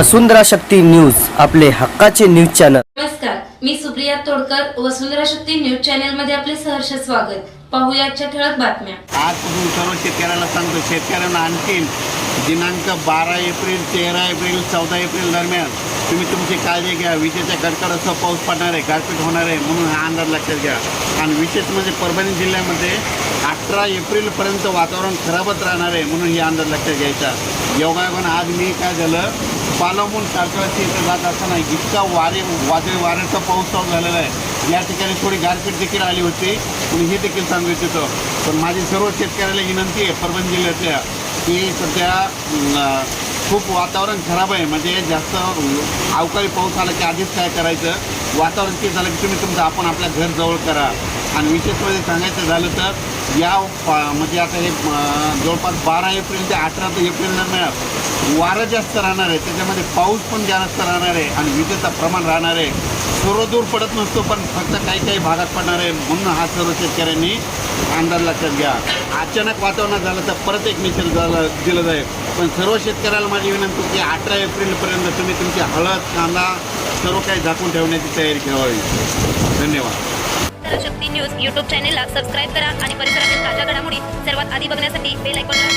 वसुंधरा Shakti news आपले हक्काचे news channel. नमस्कार मी सुप्रिया तोडकर वसुंधरा शक्ती न्यूज चॅनलमध्ये आपले सहर्ष स्वागत. पाहूया आजच्या ठळक बातम्या. आजपासून सर्व शेतकऱ्याला सांगतो शेतकऱ्यांना आणखीन दिनांक बारा एप्रिल तेरा एप्रिल चौदा एप्रिल दरम्यान तुम्ही तुमची काळजी घ्या. विजेच्या कडकडासह पाऊस पडणार आहे गारपीट होणार आहे म्हणून हा अंदाज लक्षात घ्या. आणि विशेष म्हणजे परभणी जिल्ह्यामध्ये अठरा एप्रिलपर्यंत वातावरण खराबच राहणार आहे म्हणून ही अंदाज लक्षात घ्यायचा. योगायोगानं आज मी काय झालं पालवून तारकळाची इथं जात असताना इतका वारे वादळी वाऱ्याचा पाऊस चालू झालेला आहे. या ठिकाणी थोडी गारपीट देखील आली होती. पण हे देखील सांगू इच्छितो. पण माझी सर्व शेतकऱ्याला विनंती आहे परभणी जिल्ह्यातल्या की सध्या खूप वातावरण खराब आहे. म्हणजे जास्त अवकाळी पाऊस आला की आधीच काय करायचं? वातावरण ते झालं की तुम्ही तुमचं आपण आपल्या घर जवळ करा. आणि विशेष म्हणजे सांगायचं झालं तर या म्हणजे आता हे जवळपास बारा एप्रिल ते अठरा ते एप्रिल दरम्यान वारं जास्त राहणार आहे. त्याच्यामध्ये पाऊस पण जास्त राहणार आहे आणि विजेचं प्रमाण राहणार आहे. सर्व दूर पडत नसतो पण फक्त काही काही भागात पडणार आहे म्हणून हा सर्व शेतकऱ्यांनी अंदाज लक्षात घ्या. अचानक वातावरण झालं तर परत एक मिशन झालं दिलं जाईल. पण सर्व शेतकऱ्याला माझी विनंती की अठरा एप्रिलपर्यंत तुम्ही तुमची हळद कांदा सर्व काही झाकून ठेवण्याची तयारी ठेवावी धन्यवाद. शक्ती न्यूज यूट्यूब चॅनेलला सबस्क्राईब करा आणि परिसरातील ताज्या घडामोडी सर्वात आधी बघण्यासाठी बेल आयकॉनला